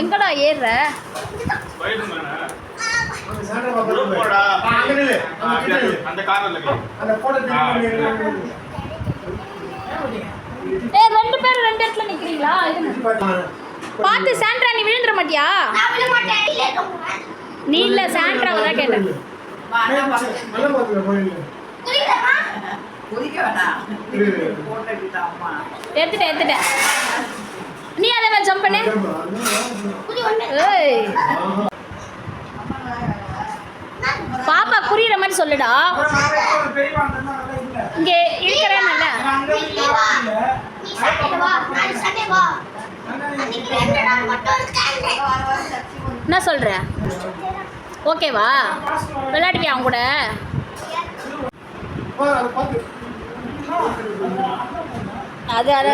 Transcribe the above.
எங்கடா ஏறுற? ஏ ரெண்டு பேரும் ரெண்டு இடத்துல நிக்கிறீங்களா. பார்த்து சாண்ட்ரா நீ விழுந்துட மாட்டியா? நீ இல்ல சாண்ட்ராவை தான் கேட்டேன். எடுத்துட்டேன் எடுத்துட்டேன். நீ அதே மாதிரி ஜம்ப் பண்ணு. ஏய். பாப்பா புரியுற மாதிரி சொல்லுடா. இங்க இருக்கிறேன்ல என்ன? சொல்ற? ஓகேவா? விளையாடுவியா அவங்க கூட? அது அது.